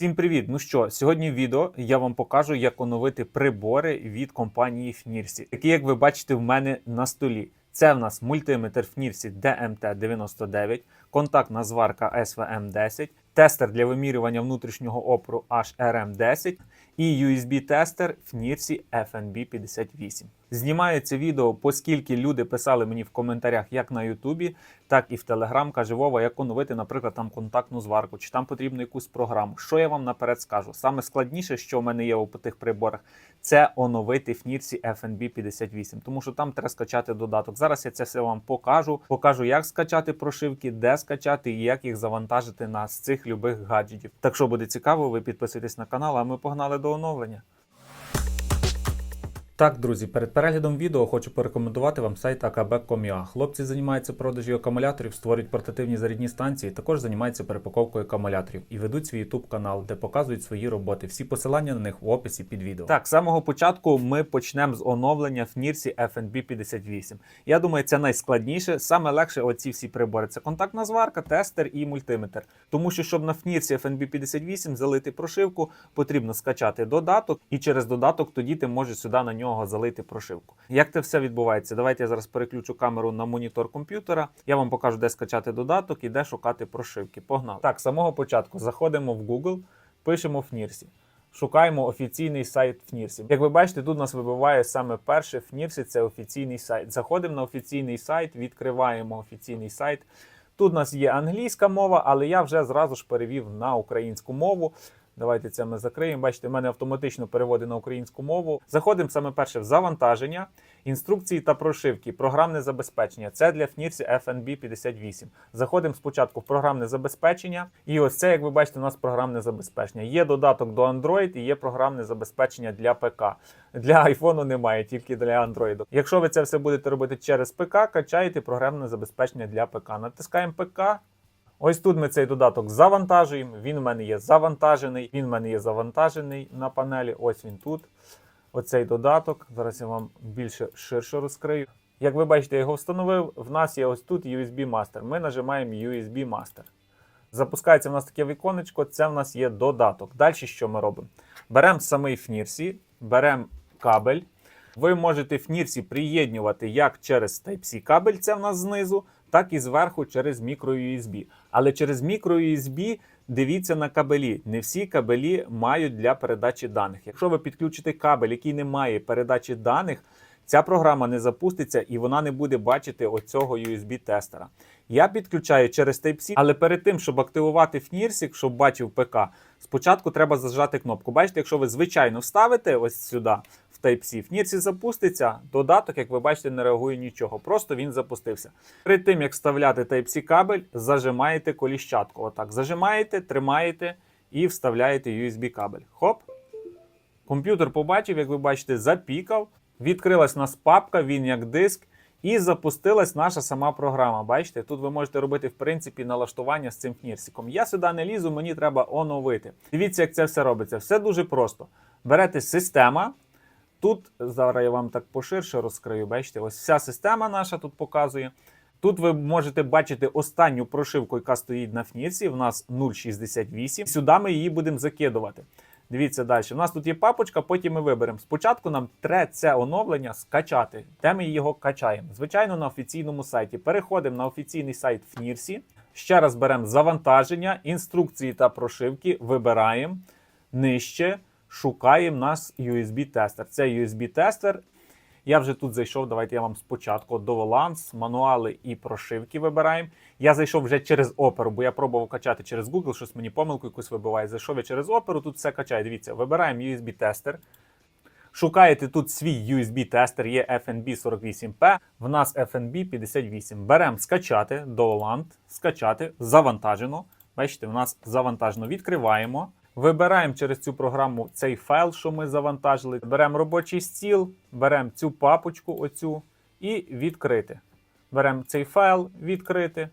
Всім привіт! Ну що, сьогодні в відео я вам покажу, як оновити прибори від компанії Фнірсі, які, як ви бачите, в мене на столі. Це в нас мультиметр Фнірсі DMT99, контактна зварка SVM10, тестер для вимірювання внутрішнього опору HRM10 і USB-тестер Фнірсі FNB58. Знімаю це відео, оскільки люди писали мені в коментарях як на Ютубі, так і в Телеграм. Каже Вова, як оновити, наприклад, там контактну зварку, чи там потрібно якусь програму. Що я вам наперед скажу? Саме складніше, що в мене є у тих приборах, це оновити Фнірсі FNB58, тому що там треба скачати додаток. Зараз я це все вам покажу. Покажу, як скачати прошивки, де скачати і як їх завантажити на з цих любих гаджетів. Так що буде цікаво, ви підписуйтесь на канал, а ми погнали до оновлення. Так, друзі, перед переглядом відео хочу порекомендувати вам сайт akb.com.ua. Хлопці займаються продажі акумуляторів, створюють портативні зарядні станції, також займаються перепаковкою акумуляторів і ведуть свій YouTube канал, де показують свої роботи. Всі посилання на них в описі під відео. Так, з самого початку ми почнемо з оновлення в Нірсі FNB 58. Я думаю, це найскладніше. Саме легше оці всі прибори. Це контактна зварка, тестер і мультиметр. Тому що, щоб на Фнірсі FNB 58 залити прошивку, потрібно скачати додаток, і через додаток тоді ти можеш сюди на нього залити прошивку. Як це все відбувається? Давайте я зараз переключу камеру на монітор комп'ютера. Я вам покажу, де скачати додаток і де шукати прошивки. Погнали. Так, з самого початку заходимо в Google, пишемо Фнірсі. Шукаємо офіційний сайт Фнірсі. Як ви бачите, тут нас вибиває саме перше Фнірсі, це офіційний сайт. Заходимо на офіційний сайт, відкриваємо офіційний сайт. Тут у нас є англійська мова, але я вже зразу ж перевів на українську мову. Давайте це ми закриємо. Бачите, в мене автоматично переводить на українську мову. Заходимо саме перше в завантаження, інструкції та прошивки, програмне забезпечення. Це для FNIRSI FNB 58. Заходимо спочатку в програмне забезпечення. І ось це, як ви бачите, у нас програмне забезпечення. Є додаток до Android і є програмне забезпечення для ПК. Для iPhone немає, тільки для Android. Якщо ви це все будете робити через ПК, качаєте програмне забезпечення для ПК. Натискаємо ПК. Ось тут ми цей додаток завантажуємо. Він в мене є завантажений. Він в мене є завантажений на панелі. Ось він тут. Оцей додаток. Зараз я вам більше ширше розкрию. Як ви бачите, я його встановив. В нас є ось тут USB Master. Ми нажимаємо USB Master. Запускається в нас таке віконечко, це в нас є додаток. Далі що ми робимо? Беремо самий Фнірсі, беремо кабель. Ви можете Фнірсі приєднувати як через Type-C кабель, це в нас знизу, так і зверху через microUSB. Але через microUSB дивіться на кабелі. Не всі кабелі мають для передачі даних. Якщо ви підключите кабель, який не має передачі даних, ця програма не запуститься і вона не буде бачити оцього USB-тестера. Я підключаю через Type-C, але перед тим, щоб активувати Фнірсік, щоб бачив ПК, спочатку треба зажати кнопку. Бачите, якщо ви звичайно вставите ось сюди в Type-C, Фнірсі запуститься, додаток, як ви бачите, не реагує нічого. Просто він запустився. Перед тим, як вставляти Type-C кабель, зажимаєте коліщатку. Отак. Зажимаєте, тримаєте і вставляєте USB кабель. Хоп. Комп'ютер побачив, як ви бачите, запікав. Відкрилась у нас папка, він як диск. І запустилась наша сама програма. Бачите, тут ви можете робити в принципі налаштування з цим фнірсиком. Я сюди не лізу, мені треба оновити. Дивіться, як це все робиться. Все дуже просто. Берете система. Тут зараз я вам так поширше розкрию. Бачите, ось вся система наша тут показує. Тут ви можете бачити останню прошивку, яка стоїть на фнірсі. В нас 0,68. Сюди ми її будемо закидувати. Дивіться далі. У нас тут є папочка, потім ми виберемо. Спочатку нам треба це оновлення скачати. Де ми його качаємо? Звичайно, на офіційному сайті. Переходимо на офіційний сайт Фнірсі. Ще раз беремо завантаження, інструкції та прошивки. Вибираємо нижче, шукаємо нас USB-тестер. Це USB-тестер. Я вже тут зайшов. Давайте я вам спочатку до Воланс, мануали і прошивки вибираємо. Я зайшов вже через оперу, бо я пробував качати через Google, щось мені помилку якусь вибиває. Зайшов я через оперу, тут все качає. Дивіться, вибираємо USB-тестер. Шукаєте тут свій USB-тестер, є FNB48P, в нас FNB58. Беремо скачати до Oland, скачати, завантажено. Бачите, у нас завантажено. Відкриваємо. Вибираємо через цю програму цей файл, що ми завантажили. Беремо робочий стіл, беремо цю папочку, оцю, і відкрити. Беремо цей файл, відкрити,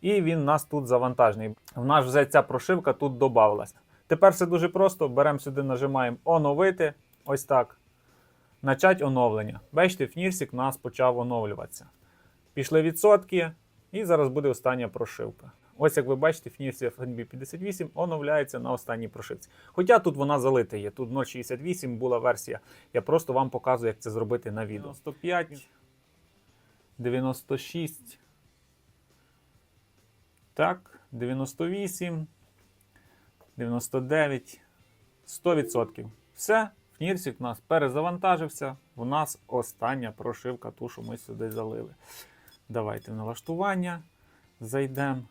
і він у нас тут завантажений. В нас вже ця прошивка тут додавалась. Тепер все дуже просто. Беремо сюди, нажимаємо оновити. Ось так. Начать оновлення. Бачите, Фнірсік у нас почав оновлюватися. Пішли відсотки, і зараз буде остання прошивка. Ось як ви бачите, Фнірсі FNB 58 оновляється на останній прошивці. Хоча тут вона залита є. Тут 0.68 була версія. Я просто вам показую, як це зробити на відео. 95, 96. Так, 98, 99, 100%. Все, Фнірсік у нас перезавантажився. У нас остання прошивка, ту, що ми сюди залили. Давайте в налаштування. Зайдемо.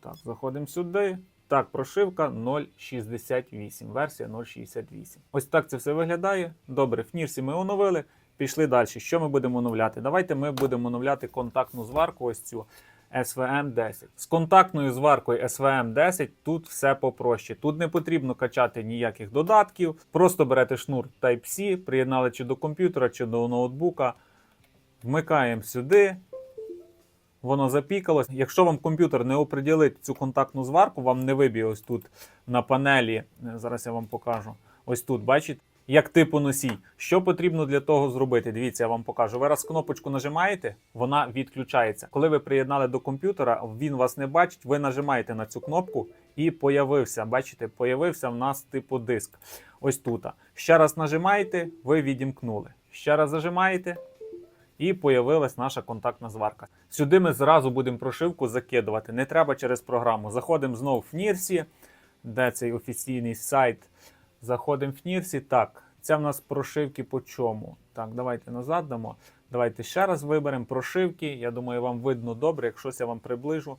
Так, заходимо сюди. Так, прошивка 0.68. Версія 0.68. Ось так це все виглядає. Добре, Фнірсі ми оновили. Пішли далі. Що ми будемо оновляти? Давайте ми будемо оновляти контактну зварку. Ось цю. SVM 10. З контактною зваркою SVM 10 тут все попроще. Тут не потрібно качати ніяких додатків. Просто берете шнур Type-C, приєднали чи до комп'ютера, чи до ноутбука. Вмикаємо сюди. Воно запікалось. Якщо вам комп'ютер не оприділить цю контактну зварку, вам не виб'є ось тут на панелі. е, Зараз я вам покажу. Ось тут, бачите? Як типу носій. Що потрібно для того зробити? Дивіться, я вам покажу. Ви раз кнопочку нажимаєте, вона відключається. Коли ви приєднали до комп'ютера, він вас не бачить, ви нажимаєте на цю кнопку і появився. Бачите, появився в нас типу диск. Ось тут. Ще раз нажимаєте, ви відімкнули. Ще раз зажимаєте, і появилась наша контактна зварка. Сюди ми зразу будемо прошивку закидувати. Не треба через програму. Заходимо знову в Нірсі, де цей офіційний сайт. Заходимо в Нірсі. Так, це в нас прошивки по чому? Так, давайте назад дамо. Давайте ще раз виберемо прошивки. Я думаю, вам видно добре, якщо я вам приближу.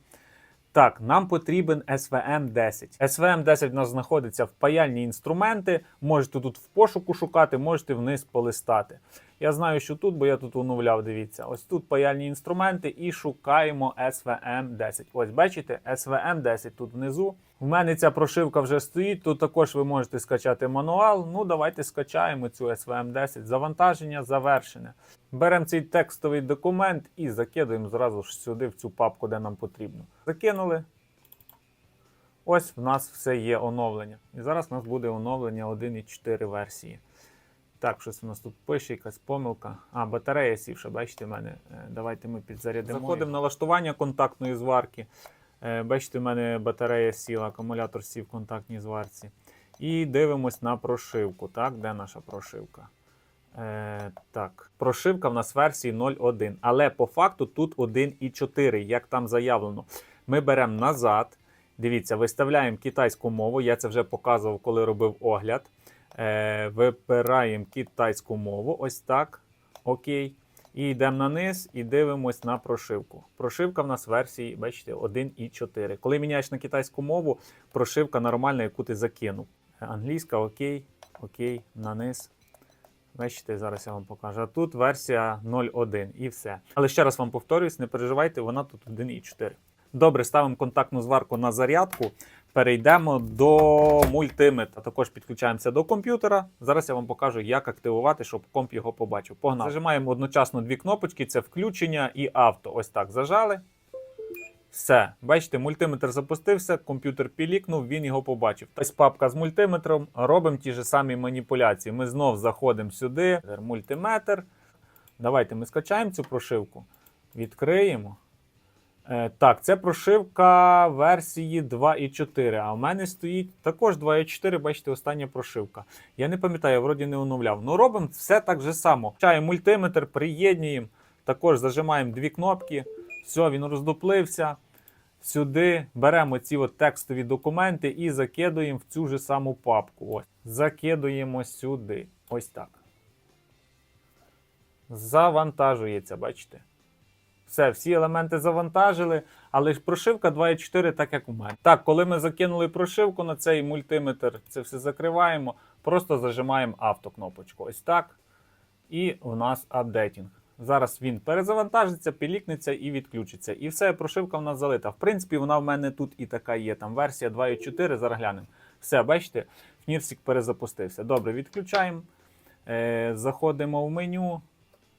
Так, нам потрібен SVM 10. SVM 10 у нас знаходиться в паяльні інструменти. Можете тут в пошуку шукати, можете вниз полистати. Я знаю, що тут, бо я тут оновляв, дивіться. Ось тут паяльні інструменти і шукаємо SVM 10. Ось бачите, SVM 10 тут внизу. У мене ця прошивка вже стоїть. Тут також ви можете скачати мануал. Ну, давайте скачаємо цю SVM 10. Завантаження завершене. Беремо цей текстовий документ і закидуємо зразу ж сюди в цю папку, де нам потрібно. Закинули. Ось в нас все є оновлення. І зараз у нас буде оновлення 1.4 версії. Так, щось у нас тут пише, якась помилка. А, батарея сівша, бачите, в мене. Е, Давайте ми підзарядимо. Заходимо в налаштування контактної зварки. Е, Бачите, в мене батарея сіла, акумулятор сів в контактній зварці. І дивимось на прошивку. Так, де наша прошивка? Е, так, прошивка в нас версії 0.1. Але по факту тут 1.4, як там заявлено. Ми беремо назад. Дивіться, виставляємо китайську мову. Я це вже показував, коли робив огляд. Е, вибираємо китайську мову. Ось так. Окей. І йдемо на низ і дивимось на прошивку. Прошивка в нас версії, бачите, 1.4. Коли міняєш на китайську мову, прошивка нормальна, яку ти закинув. Англійська, окей, окей, на низ. Бачите, зараз я вам покажу. А тут версія 0.1 і все. Але ще раз вам повторюсь, не переживайте, вона тут 1.4. Добре, ставимо контактну зварку на зарядку. Перейдемо до мультиметра. Також підключаємося до комп'ютера. Зараз я вам покажу, як активувати, щоб комп його побачив. Погнали. Зажимаємо одночасно дві кнопочки: це включення і авто. Ось так зажали. Все, бачите, мультиметр запустився, комп'ютер пілікнув, він його побачив. Ось папка з мультиметром. Робимо ті ж самі маніпуляції. Ми знов заходимо сюди. Мультиметр. Давайте ми скачаємо цю прошивку. Відкриємо. Е, так, це прошивка версії 2.4. А в мене стоїть також 2.4, бачите, остання прошивка. Я не пам'ятаю, я вроді не оновляв. Ну робимо все так же само. Включаємо мультиметр, приєднуємо, також зажимаємо дві кнопки. Все, він роздуплився. Сюди беремо ці от текстові документи і закидуємо в цю ж саму папку. Ось. Закидуємо сюди. Ось так. Завантажується, бачите? Все, всі елементи завантажили, але ж прошивка 2.4, так як у мене. Так, коли ми закинули прошивку на цей мультиметр, це все закриваємо, просто зажимаємо автокнопочку. Ось так. І у нас апдейтінг. Зараз він перезавантажиться, пілікнеться і відключиться. І все, прошивка в нас залита. В принципі, вона в мене тут і така є. Там версія 2.4, зараз глянемо. Все, бачите, Фнірсік перезапустився. Добре, відключаємо. Е, заходимо в меню,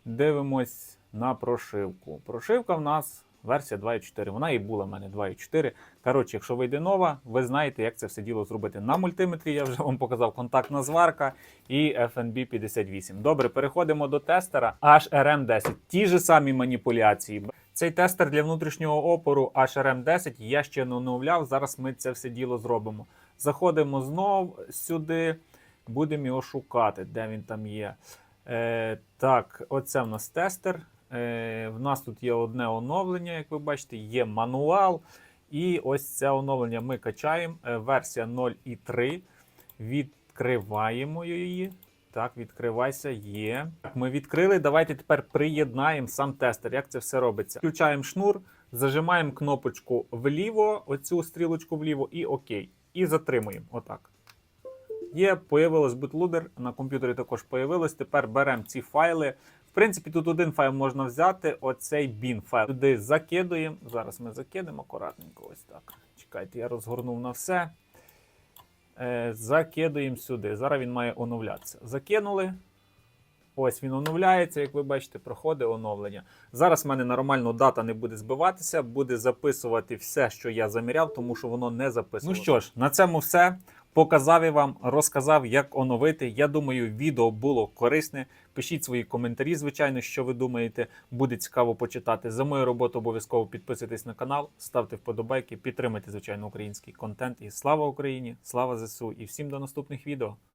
дивимось на прошивку. Прошивка в нас версія 2.4. Вона і була в мене 2.4. Коротше, якщо вийде нова, ви знаєте, як це все діло зробити. На мультиметрі я вже вам показав контактна зварка і FNB 58. Добре, переходимо до тестера HRM10. Ті ж самі маніпуляції. Цей тестер для внутрішнього опору HRM10 я ще не оновляв. Зараз ми це все діло зробимо. Заходимо знов сюди, будемо його шукати, де він там є. Е, так, оце в нас тестер. Е, в нас тут є одне оновлення, як ви бачите, є мануал. І ось це оновлення ми качаємо. Е, версія 0.3. Відкриваємо її. Так, відкривайся, є. Ми відкрили. Давайте тепер приєднаємо сам тестер. Як це все робиться? Включаємо шнур, зажимаємо кнопочку вліво, оцю стрілочку вліво, і ОК. І затримуємо. Отак. Є, появилось bootloader, на комп'ютері також появилось. Тепер беремо ці файли. Принципі, тут один файл можна взяти, оцей bin файл. Туди закидуємо. Зараз ми закидемо акуратненько. Ось так. Чекайте, я розгорнув на все. Е, закидуємо сюди. Зараз він має оновлятися. Закинули. Ось він оновляється, як ви бачите, проходить оновлення. Зараз в мене нормально дата не буде збиватися, буде записувати все, що я заміряв, тому що воно не записувало. Ну що ж, на цьому все. Показав і вам, розказав, як оновити. Я думаю, відео було корисне. Пишіть свої коментарі, звичайно, що ви думаєте. Буде цікаво почитати. За мою роботу обов'язково підписуйтесь на канал, ставте вподобайки, підтримайте, звичайно, український контент. І слава Україні! Слава ЗСУ! І всім до наступних відео!